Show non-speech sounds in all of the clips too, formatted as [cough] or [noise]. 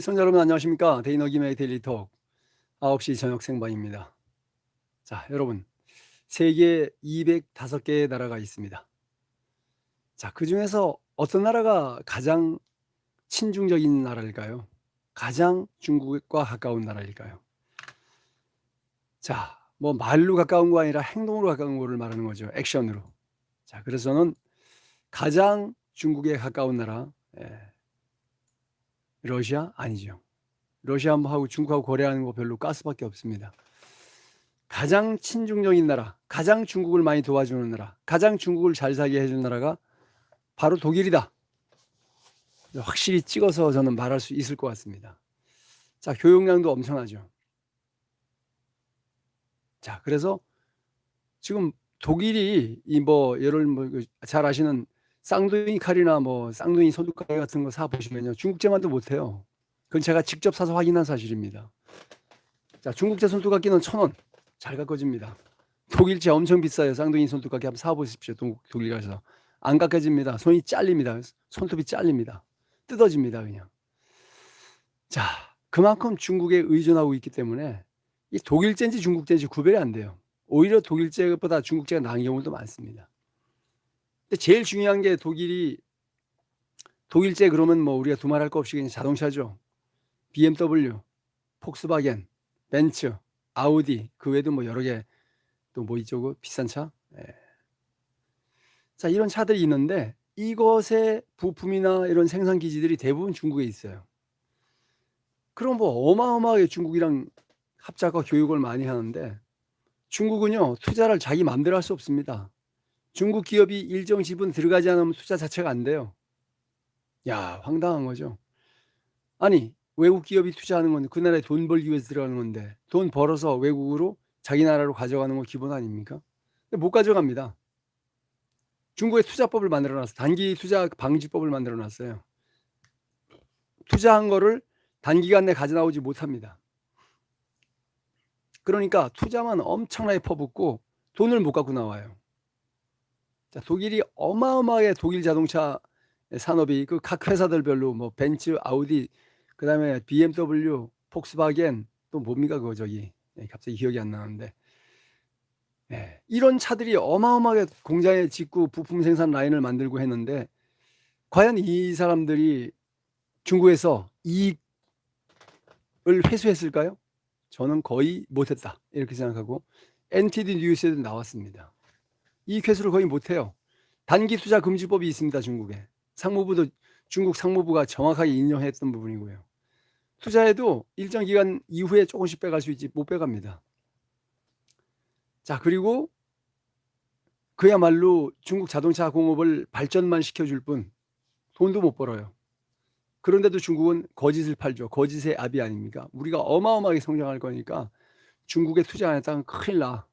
시청자 여러분 안녕하십니까? 데이너김의 데일리톡 9시 저녁 생방입니다. 자 여러분. 세계 205개의 나라가 있습니다. 자 그 중에서 어떤 나라가 가장 친중적인 나라일까요? 가장 중국과 가까운 나라일까요? 자 뭐 말로 가까운 거 아니라 행동으로 가까운 거를 말하는 거죠. 액션으로. 자 그래서 저는 가장 중국에 가까운 나라 예, 러시아 아니죠. 러시아하고 중국하고 거래하는 거 별로 가스밖에 없습니다. 가장 친중적인 나라, 가장 중국을 많이 도와주는 나라, 가장 중국을 잘 살게 해주는 나라가 바로 독일이다. 확실히 찍어서 저는 말할 수 있을 것 같습니다. 자, 교육량도 엄청나죠. 자, 그래서 지금 독일이 이 뭐 예를 뭐 잘 아시는 쌍둥이 칼이나 뭐 쌍둥이 소두칼 같은 거 사 보시면요. 중국제만도 못 해요. 그건 제가 직접 사서 확인한 사실입니다. 자, 중국제 손두각기는 천 원. 잘 깎아집니다. 독일제 엄청 비싸요. 쌍둥이 손두각기 한번 사 보십시오. 독일 가서. 안 깎아집니다. 손이 잘립니다. 손톱이 잘립니다. 뜯어집니다, 그냥. 자, 그만큼 중국에 의존하고 있기 때문에 이 독일제인지 중국제인지 구별이 안 돼요. 오히려 독일제보다 중국제가 나은 경우도 많습니다. 근데 제일 중요한 게 독일이 독일제 그러면 뭐 우리가 두말할 거 없이 그냥 자동차죠. BMW, 폭스바겐, 벤츠, 아우디 그 외에도 뭐 여러 개 또뭐 있죠 그 비싼 차. 예. 자 이런 차들이 있는데 이것의 부품이나 이런 생산 기지들이 대부분 중국에 있어요. 그럼 뭐 어마어마하게 중국이랑 합작과 교육을 많이 하는데 중국은요 투자를 자기 마음대로 할 수 없습니다. 중국 기업이 일정 지분 들어가지 않으면 투자 자체가 안 돼요. 야 황당한 거죠. 아니 외국 기업이 투자하는 건그 나라에 돈 벌기 위해서 들어가는 건데 돈 벌어서 외국으로 자기 나라로 가져가는 건 기본 아닙니까? 근데 못 가져갑니다. 중국의 투자법을 만들어 놨어요. 단기 투자 방지법을 만들어 놨어요. 투자한 거를 단기간 내에 가져나오지 못합니다. 그러니까 투자만 엄청나게 퍼붓고 돈을 못 갖고 나와요. 자, 독일이 어마어마하게 독일 자동차 산업이 그 각 회사들별로 뭐 벤츠, 아우디, 그다음에 BMW, 폭스바겐 또 뭡니까 그거 저기 예, 갑자기 기억이 안 나는데 예, 이런 차들이 어마어마하게 공장에 짓고 부품 생산 라인을 만들고 했는데 과연 이 사람들이 중국에서 이익을 회수했을까요? 저는 거의 못했다 이렇게 생각하고 NTD 뉴스에도 나왔습니다. 이 회수를 거의 못해요. 단기 투자 금지법이 있습니다. 중국에 상무부도 중국 상무부가 정확하게 인정했던 부분이고요. 투자해도 일정 기간 이후에 조금씩 빼갈 수 있지 못 빼갑니다. 자 그리고 그야말로 중국 자동차 공업을 발전만 시켜줄 뿐 돈도 못 벌어요. 그런데도 중국은 거짓을 팔죠. 거짓의 압이 아닙니까? 우리가 어마어마하게 성장할 거니까 중국에 투자 안 했다면 큰일 나.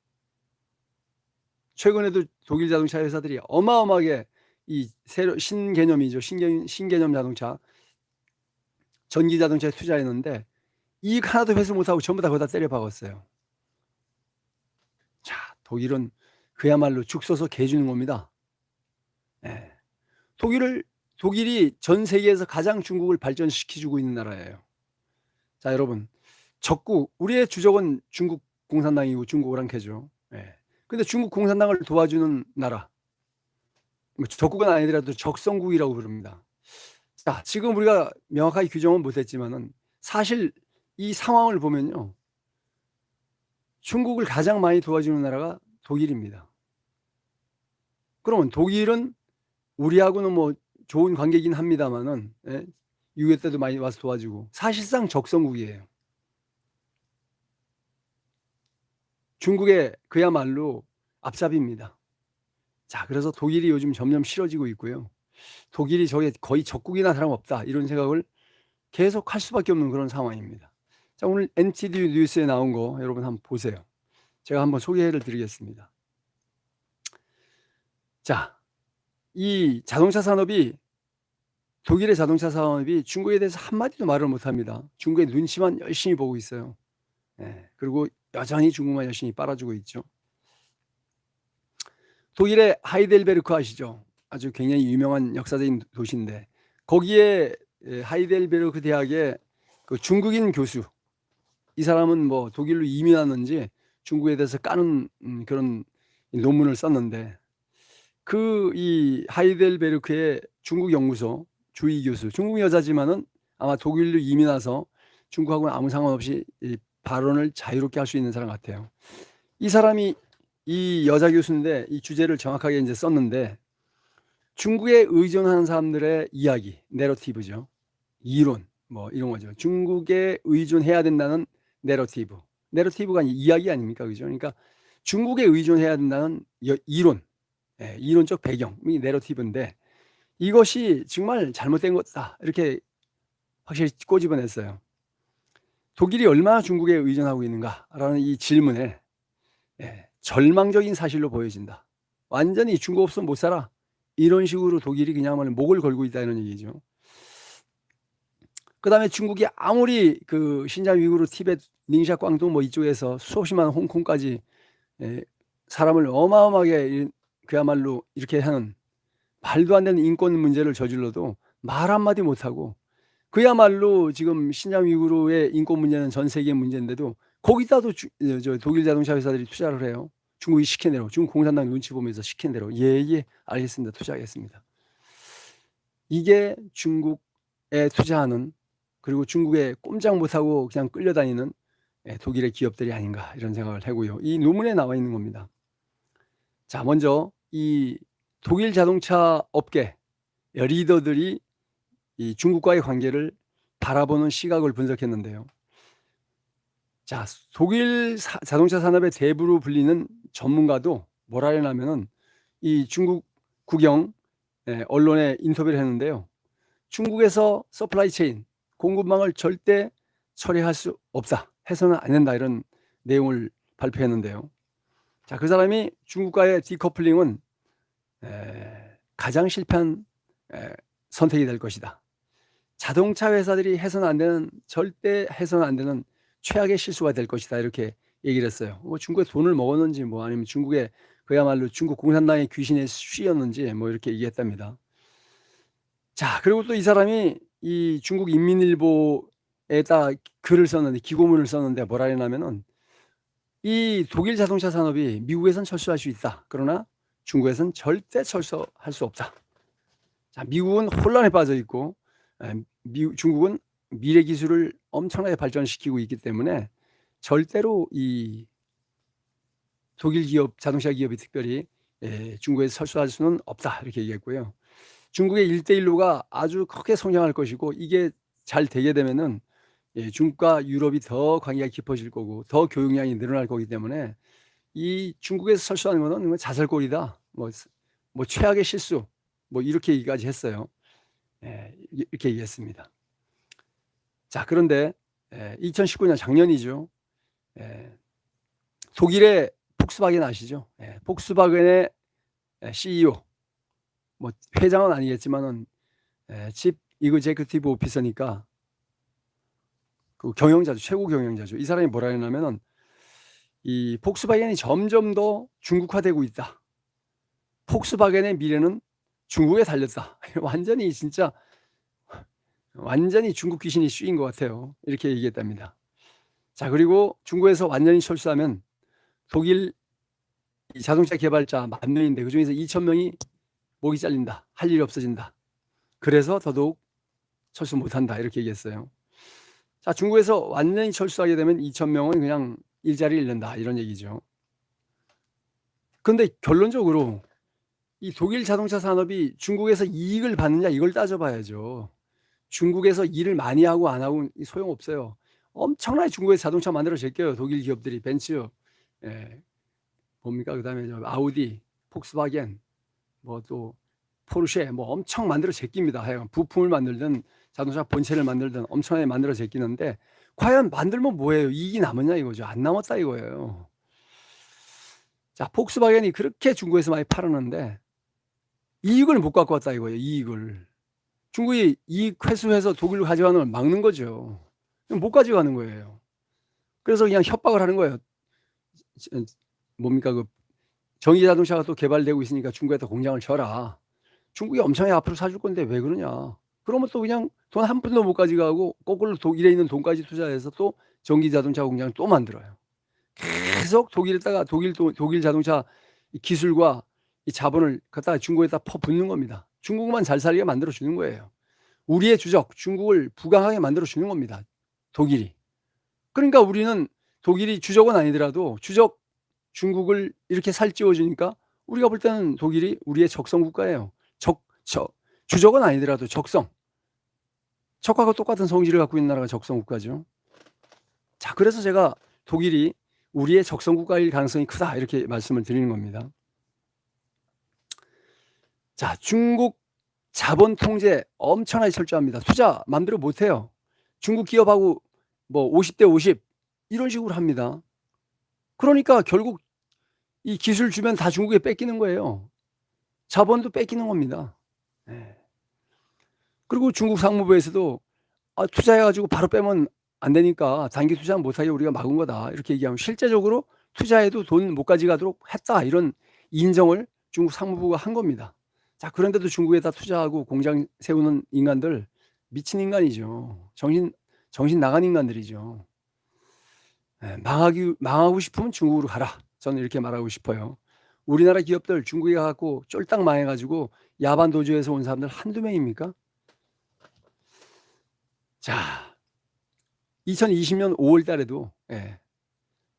최근에도 독일 자동차 회사들이 어마어마하게 이 새로 신개념이죠. 신개념, 신개념 자동차 전기 자동차에 투자했는데 이익 하나도 회수 못하고 전부 다 거기다 때려 박았어요. 자, 독일은 그야말로 죽 서서 개 주는 겁니다. 예. 독일을 독일이 전 세계에서 가장 중국을 발전시켜주고 있는 나라예요. 자, 여러분 적국 우리의 주적은 중국 공산당이고 중국 오랑캐죠. 예. 근데 중국 공산당을 도와주는 나라 뭐 적국은 아니더라도 적성국이라고 부릅니다. 자, 지금 우리가 명확하게 규정은 못했지만은 사실 이 상황을 보면요. 중국을 가장 많이 도와주는 나라가 독일입니다. 그러면 독일은 우리하고는 뭐 좋은 관계긴 합니다만은 예? 6.25 때도 많이 와서 도와주고 사실상 적성국이에요. 중국의 그야말로 앞잡이입니다. 자, 그래서 독일이 요즘 점점 싫어지고 있고요. 독일이 저게 거의 적국이나 다름없다 이런 생각을 계속 할 수밖에 없는 그런 상황입니다. 자, 오늘 NTD 뉴스에 나온 거 여러분 한번 보세요. 제가 한번 소개를 드리겠습니다. 자, 이 자동차 산업이 독일의 자동차 산업이 중국에 대해서 한마디도 말을 못합니다. 중국의 눈치만 열심히 보고 있어요. 예, 그리고 여전히 중국만 열심히 빨아주고 있죠. 독일의 하이델베르크 아시죠? 아주 굉장히 유명한 역사적인 도시인데 거기에 하이델베르크 대학에 그 중국인 교수 이 사람은 뭐 독일로 이민하는지 중국에 대해서 까는 음, 그런 논문을 썼는데 그 이 하이델베르크의 중국 연구소 주의 교수 중국 여자지만은 아마 독일로 이민 와서 중국하고는 아무 상관없이 이 발언을 자유롭게 할 수 있는 사람 같아요. 이 사람이 이 여자 교수인데 이 주제를 정확하게 이제 썼는데 중국에 의존하는 사람들의 이야기, 내러티브죠. 이론, 뭐 이런 거죠. 중국에 의존해야 된다는 내러티브. 내러티브가 이야기 아닙니까? 그죠? 그러니까 중국에 의존해야 된다는 여- 이론, 예, 이론적 배경이 내러티브인데 이것이 정말 잘못된 것다. 이렇게 확실히 꼬집어냈어요. 독일이 얼마나 중국에 의존하고 있는가라는 이 질문에 예, 절망적인 사실로 보여진다. 완전히 중국 없으면 못 살아. 이런 식으로 독일이 그냥말로 목을 걸고 있다는 얘기죠. 그 다음에 중국이 아무리 그 신장 위구르, 티베트, 닝샤, 광동 뭐 이쪽에서 수없이만 홍콩까지 예, 사람을 어마어마하게 이- 그야말로 이렇게 하는 말도 안 되는 인권 문제를 저질러도 말 한마디 못하고 그야말로 지금 신장 위구르의 인권 문제는 전 세계 문제인데도 거기다도 주, 예, 저 독일 자동차 회사들이 투자를 해요. 중국이 시킨 대로 중국 공산당 눈치 보면서 시킨 대로 예예 알겠습니다 투자하겠습니다. 이게 중국에 투자하는 그리고 중국에 꼼짝 못하고 그냥 끌려다니는 예, 독일의 기업들이 아닌가 이런 생각을 하고요. 이 논문에 나와 있는 겁니다. 자 먼저 이 독일 자동차 업계 리더들이 이 중국과의 관계를 바라보는 시각을 분석했는데요. 자, 독일 사- 자동차 산업의 대부로 불리는 전문가도 뭐라 하냐면은 이 중국 국영 예, 언론에 인터뷰를 했는데요. 중국에서 서플라이 체인 공급망을 절대 처리할 수 없다. 해서는 안 된다. 이런 내용을 발표했는데요. 자, 그 사람이 중국과의 디커플링은 에, 가장 실패한 에, 선택이 될 것이다. 자동차 회사들이 해서는 안 되는 절대 해서는 안 되는 최악의 실수가 될 것이다 이렇게 얘기를 했어요. 뭐 중국에 돈을 먹었는지 뭐 아니면 중국에 그야말로 중국 공산당의 귀신에 쉬었는지 뭐 이렇게 얘기했답니다. 자 그리고 또 이 사람이 이 중국 인민일보에다 글을 썼는데 기고문을 썼는데 뭐라 했냐면은 이 독일 자동차 산업이 미국에선 철수할 수 있다. 그러나 중국에선 절대 철수할 수 없다. 자 미국은 혼란에 빠져 있고 에, 미, 중국은 미래 기술을 엄청나게 발전시키고 있기 때문에 절대로 이 독일 기업, 자동차 기업이 특별히 에, 중국에서 철수할 수는 없다 이렇게 얘기했고요. 중국의 일대일로가 아주 크게 성장할 것이고 이게 잘 되게 되면은 예, 중국과 유럽이 더 관계가 깊어질 거고 더 교역량이 늘어날 거기 때문에 이 중국에서 철수하는 것은 뭐 자살골이다. 뭐, 뭐 최악의 실수 뭐 이렇게 얘기까지 했어요. 예, 이렇게 얘기했습니다. 자, 그런데 예, 2019년 작년이죠. 예, 독일의 폭스바겐 아시죠? 예, 폭스바겐의 예, CEO, 뭐 회장은 아니겠지만은 예, 집 이그제큐티브 오피서니까 그 경영자죠, 최고 경영자죠. 이 사람이 뭐라 했냐면은 이 폭스바겐이 점점 더 중국화되고 있다. 폭스바겐의 미래는 중국에 달렸다. [laughs] 완전히 진짜 완전히 중국 귀신이 씌인 것 같아요. 이렇게 얘기했답니다. 자 그리고 중국에서 완전히 철수하면 독일 이 자동차 개발자 만 명인데 그 중에서 2천 명이 목이 잘린다. 할 일이 없어진다. 그래서 더더욱 철수 못한다. 이렇게 얘기했어요. 자 중국에서 완전히 철수하게 되면 2천 명은 그냥 일자리를 잃는다. 이런 얘기죠. 근데 결론적으로 이 독일 자동차 산업이 중국에서 이익을 받느냐 이걸 따져봐야죠. 중국에서 일을 많이 하고 안 하고 소용 없어요. 엄청나게 중국에서 자동차 만들어 제껴요. 독일 기업들이 벤츠, 예, 뭡니까 그다음에 저 아우디, 폭스바겐, 뭐 또 포르쉐 뭐 엄청 만들어 제낍니다. 하여간 부품을 만들든 자동차 본체를 만들든 엄청나게 만들어 제끼는데 과연 만들면 뭐예요? 이익이 남았냐 이거죠. 안 남았다 이거예요. 자, 폭스바겐이 그렇게 중국에서 많이 팔았는데 이익을 못 갖고 왔다 이거예요. 이익을. 중국이 이익 회수해서 독일로 가져가는 걸 막는 거죠. 못 가져가는 거예요. 그래서 그냥 협박을 하는 거예요. 뭡니까 그 전기 자동차가 또 개발되고 있으니까 중국에다 공장을 쳐라. 중국이 엄청나게 앞으로 사줄 건데 왜 그러냐. 그러면 또 그냥 돈 한 푼도 못 가져가고 거꾸로 독일에 있는 돈까지 투자해서 또 전기 자동차 공장을 또 만들어요. 계속 독일에다가 독일 도- 독일 자동차 이 기술과 이 자본을 갖다가 중국에다 퍼붓는 겁니다. 중국만 잘 살게 만들어 주는 거예요. 우리의 주적 중국을 부강하게 만들어 주는 겁니다. 독일이. 그러니까 우리는 독일이 주적은 아니더라도 주적 중국을 이렇게 살찌워 주니까 우리가 볼 때는 독일이 우리의 적성 국가예요. 적, 적 주적은 아니더라도 적성. 적하고 똑같은 성질을 갖고 있는 나라가 적성 국가죠. 자, 그래서 제가 독일이 우리의 적성 국가일 가능성이 크다 이렇게 말씀을 드리는 겁니다. 자, 중국 자본 통제 엄청나게 철저합니다. 투자 마음대로 못 해요. 중국 기업하고 뭐 50대 50 이런 식으로 합니다. 그러니까 결국 이 기술 주면 다 중국에 뺏기는 거예요. 자본도 뺏기는 겁니다. 예. 그리고 중국 상무부에서도 아, 투자해가지고 바로 빼면 안 되니까 단기 투자 못하게 우리가 막은 거다 이렇게 얘기하면 실제적으로 투자해도 돈 못 가져가도록 했다 이런 인정을 중국 상무부가 한 겁니다. 자 그런데도 중국에다 투자하고 공장 세우는 인간들 미친 인간이죠. 정신 정신 나간 인간들이죠. 예, 망하기 망하고 싶으면 중국으로 가라. 저는 이렇게 말하고 싶어요. 우리나라 기업들 중국에 가고 쫄딱 망해가지고 야반 도주에서 온 사람들 한두 명입니까? 자, 2020년 5월 달에도 예,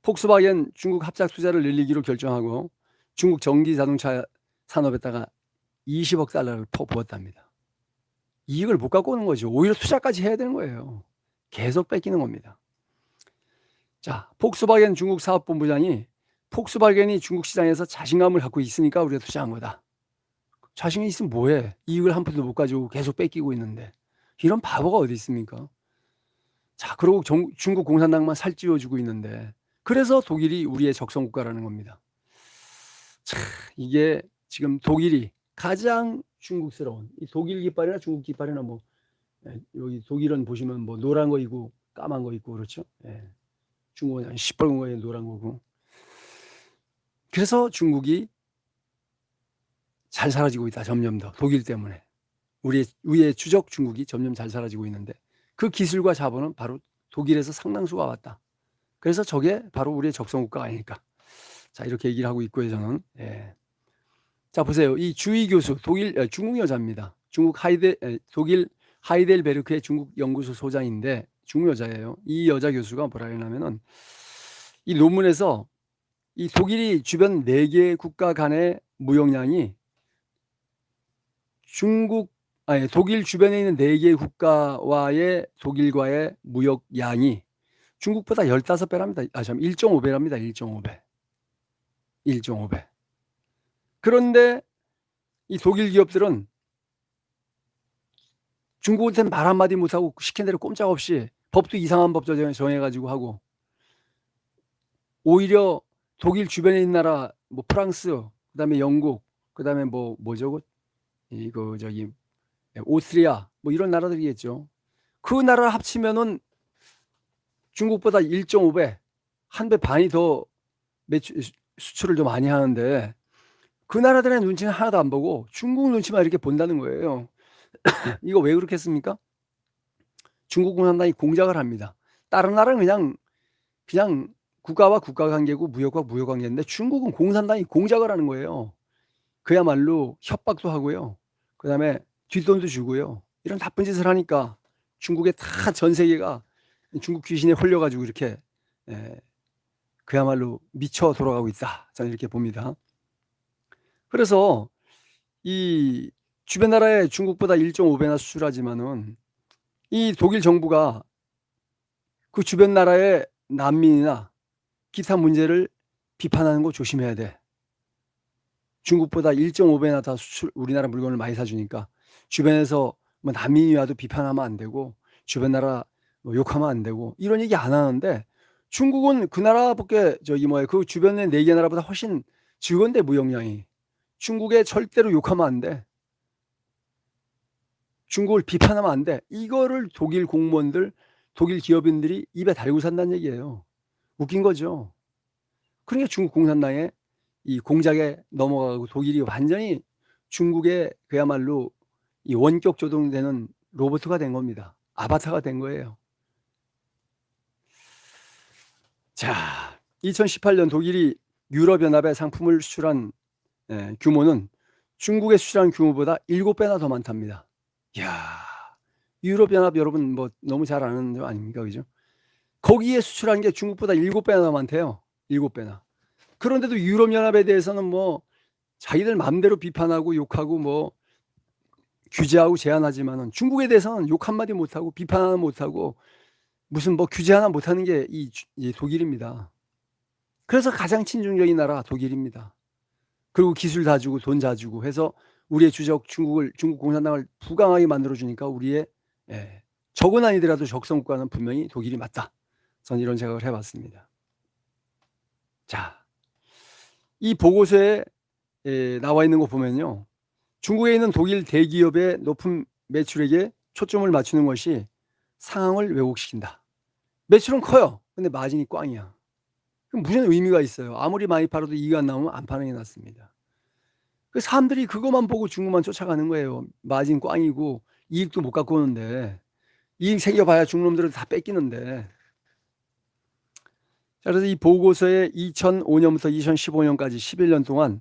폭스바겐 중국 합작 투자를 늘리기로 결정하고 중국 전기 자동차 산업에다가 20억 달러를 퍼부었답니다. 이익을 못 갖고 오는 거죠. 오히려 투자까지 해야 되는 거예요. 계속 뺏기는 겁니다. 자, 폭스바겐 중국 사업본부장이 폭스바겐이 중국 시장에서 자신감을 갖고 있으니까 우리가 투자한 거다. 자신이 있으면 뭐해? 이익을 한 푼도 못 가지고 계속 뺏기고 있는데 이런 바보가 어디 있습니까? 자, 그리고 정- 중국 공산당만 살찌워주고 있는데 그래서 독일이 우리의 적성 국가라는 겁니다. 자, 이게 지금 독일이 가장 중국스러운 이 독일 깃발이나 중국 깃발이나 뭐 예, 여기 독일은 보시면 뭐 노란 거 있고 까만 거 있고 그렇죠. 예. 중국은 시뻘건 거에 노란 거고. 그래서 중국이 잘 사라지고 있다. 점점 더 독일 때문에 우리의 우리의 주적 중국이 점점 잘 사라지고 있는데 그 기술과 자본은 바로 독일에서 상당수가 왔다. 그래서 저게 바로 우리의 적성 국가가 아닐까. 자 이렇게 얘기를 하고 있고요 저는. 예. 자 보세요. 이 주의 교수 독일 에, 중국 여자입니다. 중국 하이데 에, 독일 하이델베르크의 중국 연구소 소장인데 중국 여자예요. 이 여자 교수가 뭐라 했냐면은 이 논문에서 이 독일이 주변 네 개 국가 간의 무역량이 중국 아니 독일 주변에 있는 네 개 국가와의 독일과의 무역량이 중국보다 15배랍니다. 아, 참 1.5배랍니다. 1.5배. 1.5배. 그런데 이 독일 기업들은 중국한테 말 한마디 못하고 시킨 대로 꼼짝없이 법도 이상한 법 정해가지고 하고 오히려 독일 주변에 있는 나라 뭐 프랑스 그다음에 영국 그다음에 뭐 뭐죠 그 이거 저기 오스트리아 뭐 이런 나라들이겠죠. 그 나라 합치면은 중국보다 1.5배 한 배 반이 더 매출 수출을 더 많이 하는데 그 나라들의 눈치는 하나도 안 보고 중국 눈치만 이렇게 본다는 거예요. 이거 왜 그렇겠습니까? 중국 공산당이 공작을 합니다. 다른 나라는 그냥 그냥 국가와 국가 관계고 무역과 무역 관계인데 중국은 공산당이 공작을 하는 거예요. 그야말로 협박도 하고요. 그다음에 뒷돈도 주고요. 이런 나쁜 짓을 하니까 중국의 다 전 세계가 중국 귀신에 홀려가지고 이렇게 에, 그야말로 미쳐 돌아가고 있다. 저는 이렇게 봅니다. 그래서 이 주변 나라에 중국보다 1.5배나 수출하지만은 이 독일 정부가 그 주변 나라의 난민이나 기타 문제를 비판하는 거 조심해야 돼. 중국보다 1.5배나 다 수출 우리나라 물건을 많이 사주니까 주변에서 뭐 난민이 와도 비판하면 안 되고 주변 나라 뭐 욕하면 안 되고 이런 얘기 안 하는데 중국은 그 나라밖에 저기 뭐야 그 주변의 네 개 나라보다 훨씬 적은데 무역량이 중국에 절대로 욕하면 안 돼. 중국을 비판하면 안 돼. 이거를 독일 공무원들, 독일 기업인들이 입에 달고 산다는 얘기예요. 웃긴 거죠. 그러니까 중국 공산당의 이 공작에 넘어가고 독일이 완전히 중국의 그야말로 이 원격 조종되는 로봇가 된 겁니다. 아바타가 된 거예요. 자, 2018년 독일이 유럽연합에 상품을 수출한 예, 규모는 중국에 수출한 규모보다 7배나 더 많답니다. 이야, 유럽연합 여러분 뭐 너무 잘 아는 거 아닙니까? 그죠? 거기에 수출한 게 중국보다 7배나 더 많대요. 7배나. 그런데도 유럽연합에 대해서는 뭐 자기들 마음대로 비판하고 욕하고 뭐 규제하고 제한하지만은 중국에 대해서는 욕 한마디 못하고 비판 하나 못하고 무슨 뭐 규제 하나 못하는 게 이 독일입니다. 그래서 가장 친중적인 나라 독일입니다. 그리고 기술 다 주고 돈 다 주고 해서 우리의 주적 중국을 중국 공산당을 부강하게 만들어 주니까 우리의 예, 적은 아니더라도 적성 국가는 분명히 독일이 맞다. 저는 이런 생각을 해봤습니다. 자, 이 보고서에 에, 나와 있는 거 보면요. 중국에 있는 독일 대기업의 높은 매출액에 초점을 맞추는 것이 상황을 왜곡시킨다. 매출은 커요. 근데 마진이 꽝이야. 무슨 의미가 있어요? 아무리 많이 팔아도 이익 안 나오면 안 파는 게 낫습니다. 그 사람들이 그것만 보고 중국만 쫓아가는 거예요. 마진 꽝이고 이익도 못 갖고 오는데 이익 생겨봐야 중놈들은 다 뺏기는데. 자, 그래서 이 보고서에 2005년부터 2015년까지 11년 동안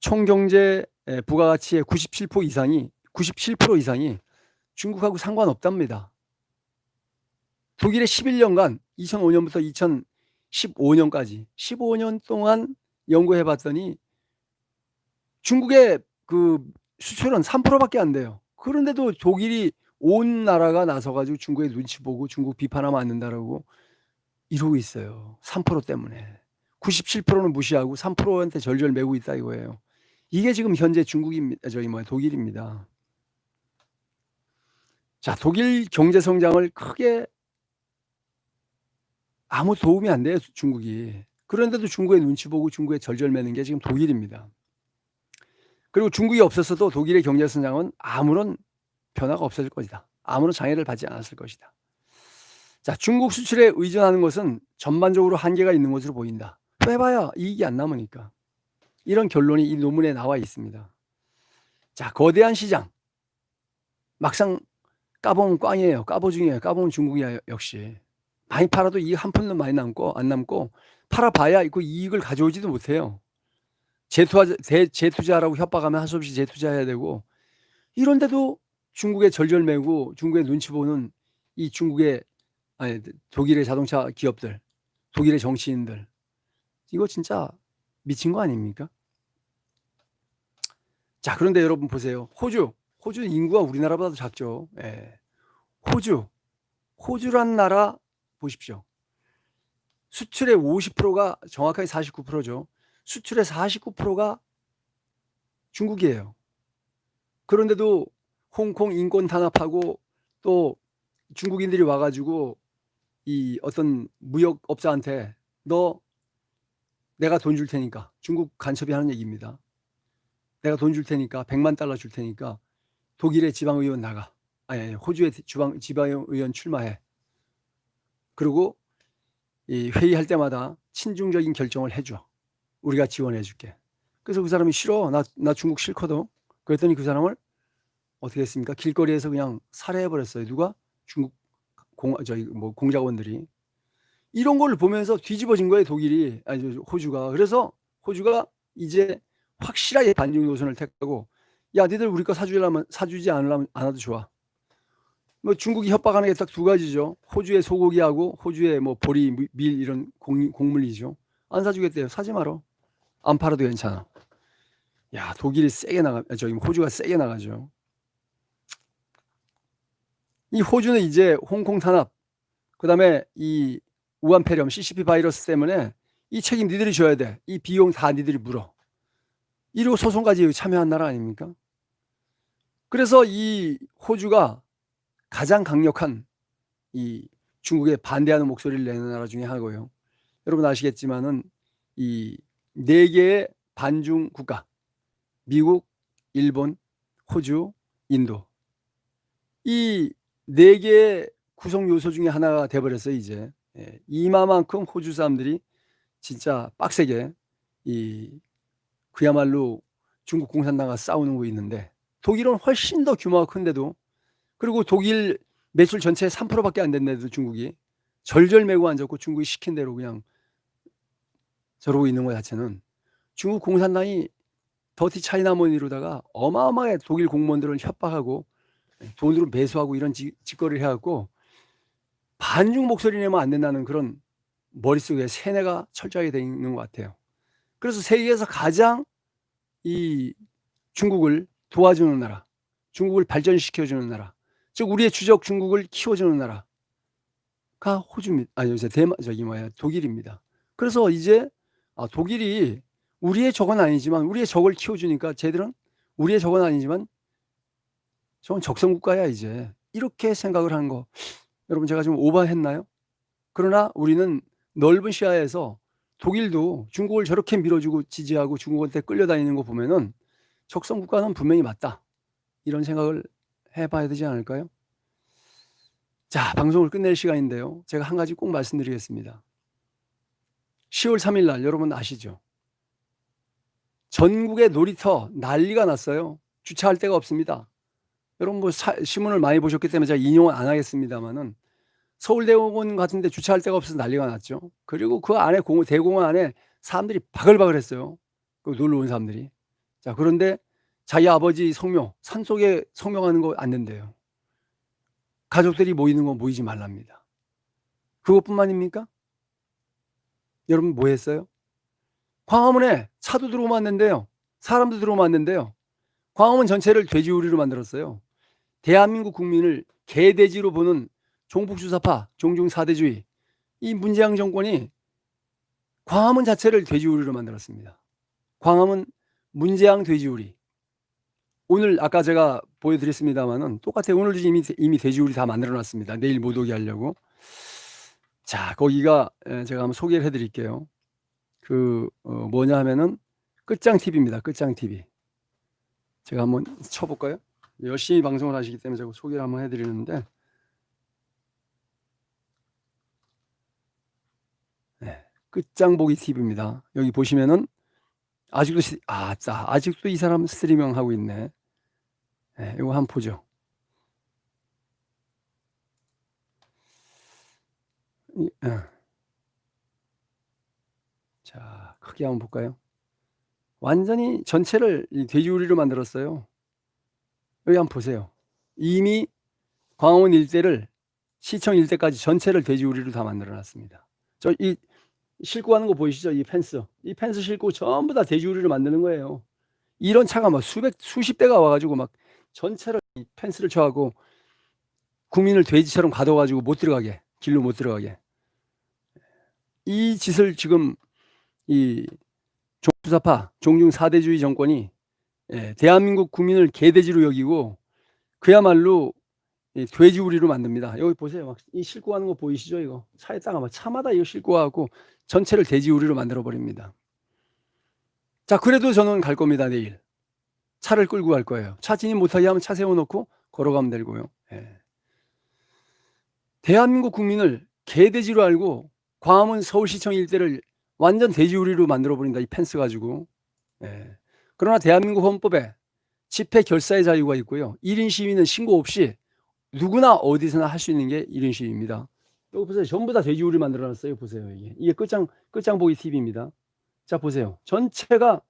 총경제 부가가치의 97% 이상이 97% 이상이 중국하고 상관없답니다. 독일의 11년간 2005년부터 2015년까지 15년 동안 연구해 봤더니 중국의 그 수출은 3%밖에 안 돼요. 그런데도 독일이 온 나라가 나서 가지고 중국의 눈치 보고 중국 비판하면 안 된다라고 이러고 있어요. 3% 때문에. 97%는 무시하고 3%한테 절절 매고 있다 이거예요. 이게 지금 현재 중국입니다. 저희 뭐야 독일입니다. 자, 독일 경제 성장을 크게 아무 도움이 안 돼요, 중국이. 그런데도 중국의 눈치 보고 중국에 절절 매는 게 지금 독일입니다. 그리고 중국이 없었어도 독일의 경제 성장은 아무런 변화가 없어질 것이다. 아무런 장애를 받지 않았을 것이다. 자, 중국 수출에 의존하는 것은 전반적으로 한계가 있는 것으로 보인다. 해봐야 이익이 안 남으니까. 이런 결론이 이 논문에 나와 있습니다. 자, 거대한 시장. 막상 까보면 꽝이에요. 까보 중이에요. 까보면 중국이야 역시. 많이 팔아도 이익 한 푼도 많이 남고 안 남고 팔아봐야 그 이익을 가져오지도 못해요. 재투자, 재투자라고 협박하면 할 수 없이 재투자해야 되고 이런데도 중국의 절절매고 중국의 눈치 보는 이 중국의 아니 독일의 자동차 기업들, 독일의 정치인들 이거 진짜 미친 거 아닙니까? 자, 그런데 여러분 보세요. 호주, 호주 인구가 우리나라보다 도 작죠. 예. 호주, 호주란 나라 보십시오. 수출의 50%가 정확하게 49%죠. 수출의 49%가 중국이에요. 그런데도 홍콩 인권 탄압하고 또 중국인들이 와가지고 이 어떤 무역업자한테 너 내가 돈 줄 테니까 중국 간첩이 하는 얘기입니다. 내가 돈 줄 테니까 100만 달러 줄 테니까 독일의 지방의원 나가. 아니, 호주의 지방, 지방의원 출마해. 그리고 이 회의할 때마다 친중적인 결정을 해줘. 우리가 지원해 줄게. 그래서 그 사람이 싫어. 나, 나 중국 싫거든. 그랬더니 그 사람을 어떻게 했습니까? 길거리에서 그냥 살해해 버렸어요. 누가? 중국 공, 저희 뭐 공작원들이. 이런 걸 보면서 뒤집어진 거예요, 독일이. 아니, 호주가. 그래서 호주가 이제 확실하게 반중 노선을 택하고 야, 니들 우리 거 사주려면 사주지 않으려면 않아도 좋아. 뭐 중국이 협박하는 게 딱 두 가지죠. 호주의 소고기하고 호주의 뭐 보리, 밀 이런 공, 곡물이죠. 안 사주겠대요. 사지 마라. 안 팔아도 괜찮아. 야, 독일이 세게 나가, 저기 호주가 세게 나가죠. 이 호주는 이제 홍콩 탄압, 그 다음에 이 우한 폐렴, CCP 바이러스 때문에 이 책임 니들이 져야 돼. 이 비용 다 니들이 물어. 이러고 소송까지 참여한 나라 아닙니까? 그래서 이 호주가 가장 강력한 이 중국에 반대하는 목소리를 내는 나라 중에 하나고요. 여러분 아시겠지만은 이 네 개의 반중 국가 미국, 일본, 호주, 인도 이 네 개의 구성 요소 중에 하나가 돼버렸어요 이제 예, 이마만큼 호주 사람들이 진짜 빡세게 이 그야말로 중국 공산당과 싸우는 거 있는데 독일은 훨씬 더 규모가 큰데도 그리고 독일 매출 전체의 3%밖에 안 된다도 중국이 절절매고 앉았고 중국이 시킨 대로 그냥 저러고 있는 것 자체는 중국 공산당이 더티 차이나몬이로다가 어마어마하게 독일 공무원들을 협박하고 돈으로 매수하고 이런 짓- 짓거리를 해갖고 반중 목소리 내면 안 된다는 그런 머릿속에 세뇌가 철저하게 돼 있는 것 같아요. 그래서 세계에서 가장 이 중국을 도와주는 나라, 중국을 발전시켜주는 나라, 즉 우리의 주적 중국을 키워주는 나라가 호주입니다. 아니 이제 대만 저기 뭐야 독일입니다. 그래서 이제 아, 독일이 우리의 적은 아니지만 우리의 적을 키워주니까 쟤들은 우리의 적은 아니지만 저건 적성국가야 이제 이렇게 생각을 하는 거 여러분 제가 좀 오버했나요? 그러나 우리는 넓은 시야에서 독일도 중국을 저렇게 밀어주고 지지하고 중국한테 끌려다니는 거 보면은 적성국가는 분명히 맞다 이런 생각을 해봐야 되지 않을까요? 자 방송을 끝낼 시간인데요 제가 한 가지 꼭 말씀드리겠습니다 10월 3일 날 여러분 아시죠? 전국의 놀이터 난리가 났어요 주차할 데가 없습니다 여러분 뭐 사- 신문을 많이 보셨기 때문에 제가 인용은 안 하겠습니다만은 서울대공원 같은데 주차할 데가 없어서 난리가 났죠. 그리고 그 안에 공, 대공원 안에 사람들이 바글바글했어요. 그 놀러 온 사람들이. 자 그런데 자기 아버지 성묘 산 속에 성명하는 거 안 된대요. 가족들이 모이는 거 모이지 말랍니다. 그것뿐만입니까? 여러분 뭐 했어요? 광화문에 차도 들어오면 안 된대요. 사람도 들어오면 안 된대요. 광화문 전체를 돼지우리로 만들었어요. 대한민국 국민을 개돼지로 보는 종북주사파, 종중사대주의 이 문재양 정권이 광화문 자체를 돼지우리로 만들었습니다. 광화문 문재양 돼지우리. 오늘 아까 제가 보여드렸습니다만은 똑같아요. 오늘도 이미 이미 돼지우리 다 만들어 놨습니다. 내일 못 오게 하려고. 자 거기가 에, 제가 한번 소개를 해드릴게요. 그 어, 뭐냐 하면은 끝장 TV입니다. 끝장 TV. 제가 한번 쳐볼까요? 열심히 방송을 하시기 때문에 제가 소개를 한번 해드리는데 네, 끝장보기 TV입니다. 여기 보시면은 아직도 시, 아, 자, 아직도 이 사람 스트리밍 하고 있네. 네, 이거 한번 보죠. 이, 어. 자, 크게 한번 볼까요? 완전히 전체를 이 돼지우리로 만들었어요. 여기 한번 보세요. 이미 광화문 일대를 시청 일대까지 전체를 돼지우리로 다 만들어 놨습니다. 저이 싣고 가는 거 보이시죠? 이 펜스. 이 펜스 싣고 전부 다 돼지우리로 만드는 거예요. 이런 차가 막 수백 수십 대가 와 가지고 막 전체를 이 펜스를 쳐가고 국민을 돼지처럼 가둬 가지고 못 들어가게 길로 못 들어가게 이 짓을 지금 이 종부사파 종중 사대주의 정권이 예, 대한민국 국민을 개돼지로 여기고 그야말로 이 돼지우리로 만듭니다. 여기 보세요. 막이 싣고 가는 거 보이시죠? 이거 차에다가 막 차마다 이거 싣고 가고 전체를 돼지우리로 만들어 버립니다. 자, 그래도 저는 갈 겁니다. 내일 차를 끌고 갈 거예요. 차 진입 못하게 하면 차 세워놓고 걸어가면 되고요. 예. 대한민국 국민을 개돼지로 알고 광화문 서울시청 일대를 완전 돼지우리로 만들어 버린다. 이 펜스 가지고. 예. 그러나 대한민국 헌법에 집회 결사의 자유가 있고요. 1인 시위는 신고 없이 누구나 어디서나 할 수 있는 게 1인 시위입니다. 여기 보세요. 전부 다 돼지우리 만들어 놨어요. 보세요. 이게. 이게 끝장, 끝장 보기 TV입니다. 자, 보세요. 전체가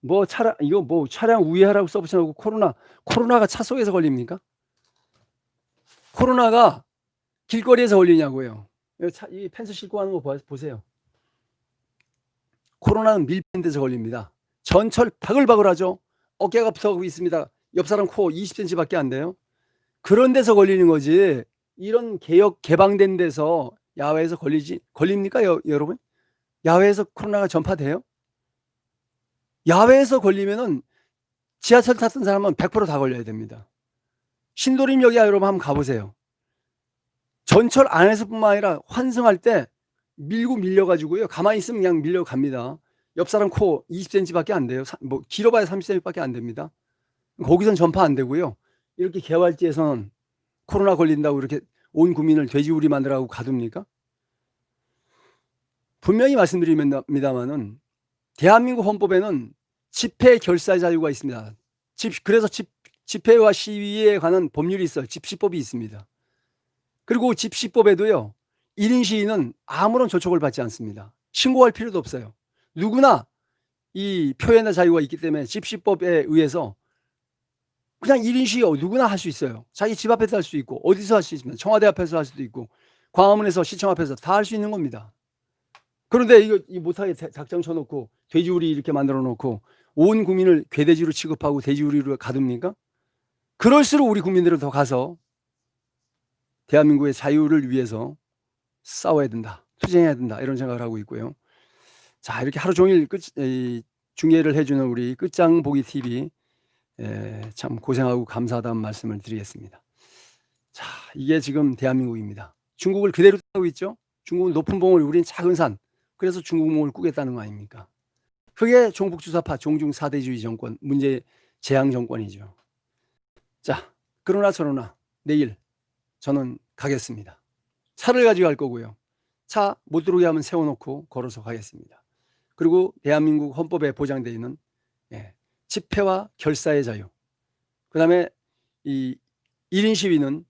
뭐 차량, 이거 뭐 차량 우회하라고 써붙여놓고 코로나, 코로나가 차 속에서 걸립니까? 코로나가 길거리에서 걸리냐고요. 차, 이 펜스 싣고 가는 거 보- 보세요. 코로나는 밀폐된 데서 걸립니다. 전철 바글바글하죠. 어깨가 붙어가고 있습니다. 옆 사람 코 20cm밖에 안 돼요. 그런 데서 걸리는 거지. 이런 개혁 개방된 데서 야외에서 걸리지 걸립니까, 여, 여러분? 야외에서 코로나가 전파돼요? 야외에서 걸리면은 지하철 탔던 사람은 100%다 걸려야 됩니다. 신도림역에 여러분 한번 가보세요. 전철 안에서뿐만 아니라 환승할 때 밀고 밀려가지고요. 가만히 있으면 그냥 밀려갑니다. 옆 사람 코 20cm밖에 안 돼요. 사- 뭐 길어봐야 30cm밖에 안 됩니다. 거기선 전파 안 되고요. 이렇게 개활지에서는 코로나 걸린다고 이렇게 온 국민을 돼지우리 만들라고 가둡니까? 분명히 말씀드립니다만은 대한민국 헌법에는 집회 결사 자유가 있습니다. 집 그래서 집 집회와 시위에 관한 법률이 있어요. 집시법이 있습니다. 그리고 집시법에도요. 1인 시위는 아무런 조촉을 받지 않습니다. 신고할 필요도 없어요. 누구나 이 표현의 자유가 있기 때문에 집시법에 의해서 그냥 1인 시위 누구나 할 수 있어요. 자기 집 앞에서 할 수 있고 어디서 할 수 있습니다. 청와대 앞에서 할 수도 있고 광화문에서 시청 앞에서 다 할 수 있는 겁니다. 그런데 이거 이 못하게 자- 작정 쳐놓고 돼지우리 이렇게 만들어 놓고 온 국민을 괴돼지로 취급하고 돼지우리로 가둡니까? 그럴수록 우리 국민들은 더 가서 대한민국의 자유를 위해서 싸워야 된다, 투쟁해야 된다 이런 생각을 하고 있고요. 자 이렇게 하루 종일 끝, 이, 중계를 해주는 우리 끝장 보기 TV 에, 참 고생하고 감사하다는 말씀을 드리겠습니다. 자 이게 지금 대한민국입니다. 중국을 그대로 따고 있죠. 중국은 높은 봉을 우린 작은 산. 그래서 중국몽을 꾸겠다는 거 아닙니까? 그게 종북주사파 종중 사대주의 정권 문제 재앙 정권이죠. 자 그러나 저러나 내일 저는 가겠습니다. 차를 가지고 갈 거고요. 차 못 들어오게 하면 세워놓고 걸어서 가겠습니다. 그리고 대한민국 헌법에 보장되어 있는 예, 집회와 결사의 자유. 그 다음에 이 1인 시위는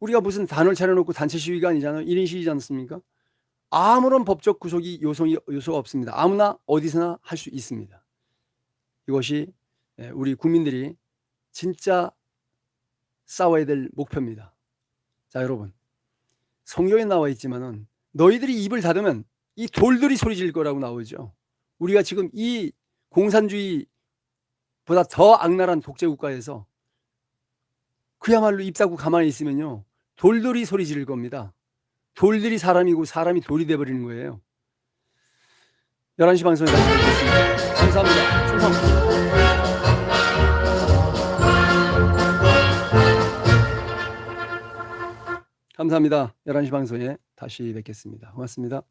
우리가 무슨 단을 차려놓고 단체 시위가 아니잖아요. 1인 시위지 않습니까? 아무런 법적 구속이 요소이, 요소가 없습니다. 아무나 어디서나 할 수 있습니다. 이것이 예, 우리 국민들이 진짜 싸워야 될 목표입니다. 자, 여러분. 성경에 나와 있지만은 너희들이 입을 닫으면 이 돌들이 소리 질 거라고 나오죠. 우리가 지금 이 공산주의보다 더 악랄한 독재 국가에서 그야말로 입 닫고 가만히 있으면요. 돌들이 소리 지를 겁니다. 돌들이 사람이고 사람이 돌이 돼 버리는 거예요. 11시 방송에 다시. 감사합니다. 충성. 감사합니다. 11시 방송에 다시 뵙겠습니다. 고맙습니다.